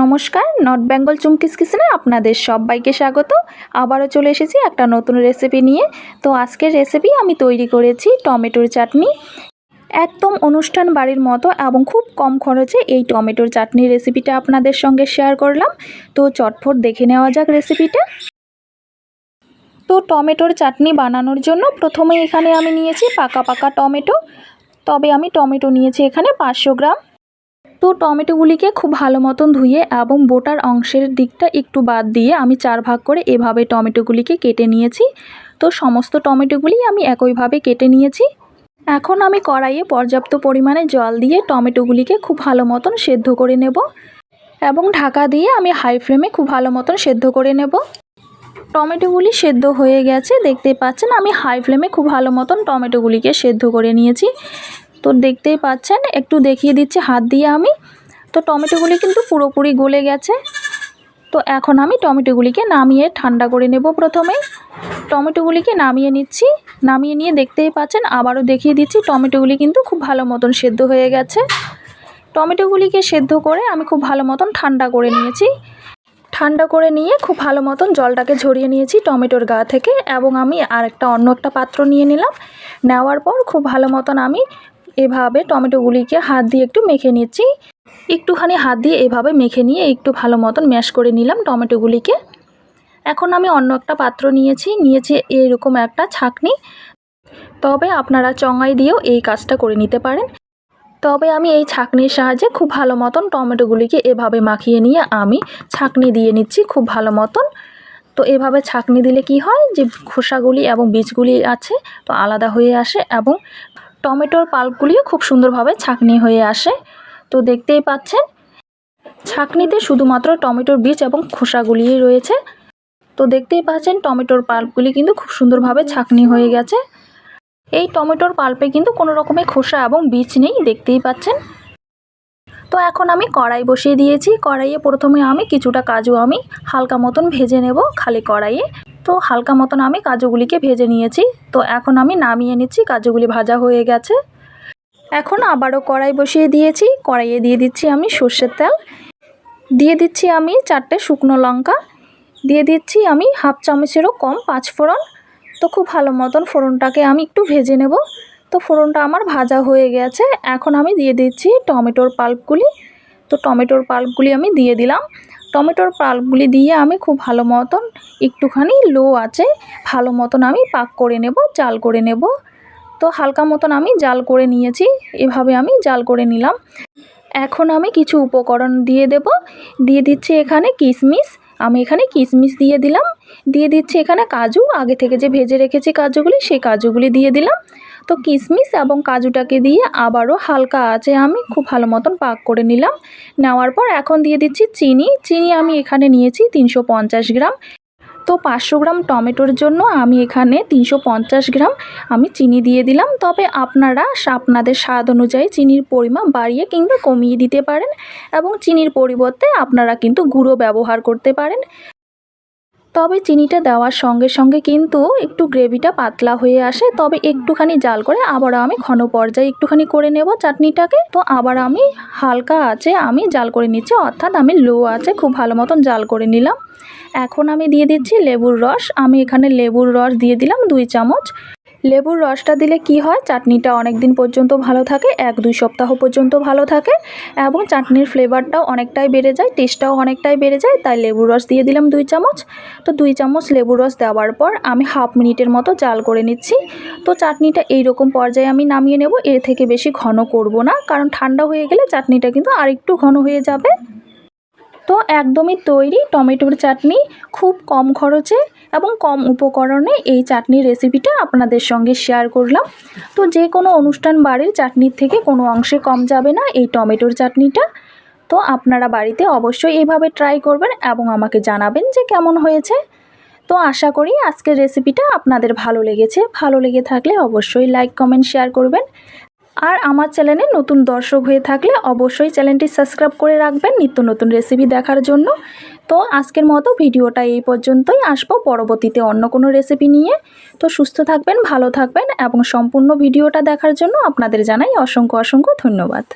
নমস্কার, নর্থ বেঙ্গল চুমকিস কিচেনে আপনাদের সবাইকে স্বাগত। আবারও চলে এসেছি একটা নতুন রেসিপি নিয়ে। তো আজকের রেসিপি আমি তৈরি করেছি টমেটোর চাটনি। একদম অনুষ্ঠান বাড়ির মতো এবং খুব কম খরচে এই টমেটোর চাটনির রেসিপিটা আপনাদের সঙ্গে শেয়ার করলাম। তো চটফট দেখে নেওয়া যাক রেসিপিটা তো টমেটোর চাটনি বানানোর জন্য প্রথমে এখানে আমি নিয়েছি পাকা পাকা টমেটো। তবে আমি টমেটো নিয়েছি এখানে পাঁচশো গ্রাম। তো টমেটোগুলিকে খুব ভালো মতন ধুয়ে এবং বোটার অংশের দিকটা একটু বাদ দিয়ে আমি চার ভাগ করে এভাবে টমেটোগুলিকে কেটে নিয়েছি। তো সমস্ত টমেটোগুলি আমি একইভাবে কেটে নিয়েছি। এখন আমি কড়াইয়ে পর্যাপ্ত পরিমাণে জল দিয়ে টমেটোগুলিকে খুব ভালো মতন সেদ্ধ করে নেব এবং ঢাকা দিয়ে আমি হাই ফ্লেমে খুব ভালো মতন সেদ্ধ করে নেব। টমেটোগুলি সেদ্ধ হয়ে গেছে, দেখতে পাচ্ছেন আমি হাই ফ্লেমে খুব ভালো মতন টমেটোগুলিকে সেদ্ধ করে নিয়েছি। তো দেখতেই পাচ্ছেন, একটু দেখিয়ে দিচ্ছি, হাত দিয়ে আমি। তো টমেটোগুলি কিন্তু পুরোপুরি গলে গেছে। তো এখন আমি টমেটোগুলিকে নামিয়ে ঠান্ডা করে নেব প্রথমে টমেটোগুলিকে নামিয়ে নিচ্ছি। নামিয়ে নিয়ে দেখতেই পাচ্ছেন, আবারও দেখিয়ে দিচ্ছি, টমেটোগুলি কিন্তু খুব ভালো মতন সেদ্ধ হয়ে গেছে। টমেটোগুলিকে সেদ্ধ করে আমি খুব ভালো মতন ঠান্ডা করে নিয়েছি। ঠান্ডা করে নিয়ে খুব ভালো মতন জলটাকে ঝরিয়ে নিয়েছি টমেটোর গা থেকে এবং আমি আরেকটা অন্য একটা পাত্র নিয়ে নিলাম। নেওয়ার পর খুব ভালো মতন আমি এভাবে টমেটোগুলিকে হাত দিয়ে একটু মেখে নিচ্ছি। একটুখানি হাত দিয়ে এভাবে মেখে নিয়ে একটু ভালো মতন ম্যাশ করে নিলাম টমেটোগুলিকে। এখন আমি অন্য একটা পাত্র নিয়েছি নিয়েছি এরকম একটা ছাকনি। তবে আপনারা চঙাই দিয়েও এই কাজটা করে নিতে পারেন। তবে আমি এই ছাকনির সাহায্যে খুব ভালো মতন টমেটোগুলিকে এভাবে মাখিয়ে নিয়ে আমি ছাকনি দিয়ে নিচ্ছি খুব ভালো মতন। তো এভাবে ছাকনি দিলে কি হয় যে খোসাগুলি এবং বীজগুলি আছে তো আলাদা হয়ে আসে এবং টমেটোর পাল্পগুলিও খুব সুন্দরভাবে ছাঁকনি হয়ে আসে। তো দেখতেই পাচ্ছেন, ছাঁকনিতে শুধুমাত্র টমেটোর বীজ এবং খোসাগুলিই রয়েছে। তো দেখতেই পাচ্ছেন, টমেটোর পাল্পগুলি কিন্তু খুব সুন্দরভাবে ছাঁকনি হয়ে গেছে। এই টমেটোর পাল্পে কিন্তু কোনো রকমের খোসা এবং বীজ নেই, দেখতেই পাচ্ছেন। তো এখন আমি কড়াই বসিয়ে দিয়েছি। কড়াইয়ে প্রথমে আমি কিছুটা কাজু আমি হালকা মতন ভেজে নেব খালি কড়াইয়ে। তো হালকা মতন আমি কাজুগুলিকে ভেজে নিয়েছি। তো এখন আমি নামিয়ে নিচ্ছি, কাজুগুলি ভাজা হয়ে গেছে। এখন আবারও কড়াই বসিয়ে দিয়েছি। কড়াইয়ে দিয়ে দিচ্ছি আমি সর্ষের তেল। দিয়ে দিচ্ছি আমি চারটে শুকনো লঙ্কা। দিয়ে দিচ্ছি আমি হাফ চামচেরও কম পাঁচ ফোড়ন। তো খুব ভালো মতন ফোড়নটাকে আমি একটু ভেজে নেব। তো ফোড়নটা আমার ভাজা হয়ে গেছে। এখন আমি দিয়ে দিচ্ছি টমেটোর পাল্পগুলি। তো টমেটোর পাল্পগুলি আমি দিয়ে দিলাম। টমেটোর পাল্পগুলি দিয়ে আমি খুব ভালো মতন একটুখানি লো আছে ভালো মতন আমি পাক করে নেব, জাল করে নেব। তো হালকা মতন আমি জাল করে নিয়েছি, এভাবে আমি জাল করে নিলাম। এখন আমি কিছু উপকরণ দিয়ে দেব। দিয়ে দিচ্ছি এখানে কিশমিশ, আমি এখানে কিশমিশ দিয়ে দিলাম। দিয়ে দিচ্ছি এখানে কাজু, আগে থেকে যে ভেজে রেখেছি কাজুগুলি, সেই কাজুগুলি দিয়ে দিলাম। তো কিশমিশ এবং কাজুটাকে দিয়ে আবারও হালকা আছে আমি খুব ভালো মতন পাক করে নিলাম। নেওয়ার পর এখন দিয়ে দিচ্ছি চিনি। চিনি আমি এখানে নিয়েছি তিনশো পঞ্চাশ গ্রাম। তো পাঁচশো গ্রাম টমেটোর জন্য আমি এখানে তিনশো পঞ্চাশ গ্রাম আমি চিনি দিয়ে দিলাম। তবে আপনারা আপনাদের স্বাদ অনুযায়ী চিনির পরিমাণ বাড়িয়ে কিংবা কমিয়ে দিতে পারেন এবং চিনির পরিবর্তে আপনারা কিন্তু গুঁড়ো ব্যবহার করতে পারেন। তবে চিনিটা দেওয়ার সঙ্গে সঙ্গে কিন্তু একটু গ্রেভিটা পাতলা হয়ে আসে। তবে একটুখানি জাল করে আবার আমি ঘন পর্যায়ে একটুখানি করে নেব চাটনিটাকে। তো আবার আমি হালকা আছে আমি জাল করে নিচ্ছি, অর্থাৎ আমি লো আছে খুব ভালো মতন জাল করে নিলাম। এখন আমি দিয়ে দিচ্ছি লেবুর রস। আমি এখানে লেবুর রস দিয়ে দিলাম দুই চামচ। লেবুর রসটা দিলে কি হয়? চাটনিটা অনেক দিন পর্যন্ত ভালো থাকে, এক দুই সপ্তাহ পর্যন্ত ভালো থাকে এবং চাটনির ফ্লেভারটাও অনেকটাই বেড়ে যায়, টেস্টটাও অনেকটাই বেড়ে যায়, তাই লেবুর রস দিয়ে দিলাম দুই চামচ। তো দুই চামচ লেবুর রস দেওয়ার পর আমি হাফ মিনিটের মতো জাল করে নিচ্ছি। তো চাটনিটা এই রকম পর্যায়ে আমি নামিয়ে নেব, এর থেকে বেশি ঘন করব না, কারণ ঠান্ডা হয়ে গেলে চাটনিটা কিন্তু আরেকটু ঘন হয়ে যাবে। তো একদমই তৈরি। টমেটোর চাটনি খুব কম খরচে এবং কম উপকরণে এই চাটনির রেসিপিটা আপনাদের সঙ্গে শেয়ার করলাম। তো যে কোনো অনুষ্ঠান বাড়ির চাটনির থেকে কোনো অংশে কম যাবে না এই টমেটোর চাটনিটা। তো আপনারা বাড়িতে অবশ্যই এইভাবে ট্রাই করবেন এবং আমাকে জানাবেন যে কেমন হয়েছে। তো আশা করি আজকের রেসিপিটা আপনাদের ভালো লেগেছে। ভালো লেগে থাকলে অবশ্যই লাইক কমেন্ট শেয়ার করবেন। আর আমার চ্যানেলে নতুন দর্শক হয়ে থাকলে অবশ্যই চ্যানেলটি সাবস্ক্রাইব করে রাখবেন। নিত্য নতুন রেসিপি দেখার জন্য। তো আজকের মতো ভিডিওটা এই পর্যন্তই। আসব পরবর্তীতে অন্য কোনো রেসিপি নিয়ে। তো সুস্থ থাকবেন, ভালো থাকবেন এবং সম্পূর্ণ ভিডিওটা দেখার জন্য আপনাদের জানাই অসংখ্য অসংখ্য ধন্যবাদ।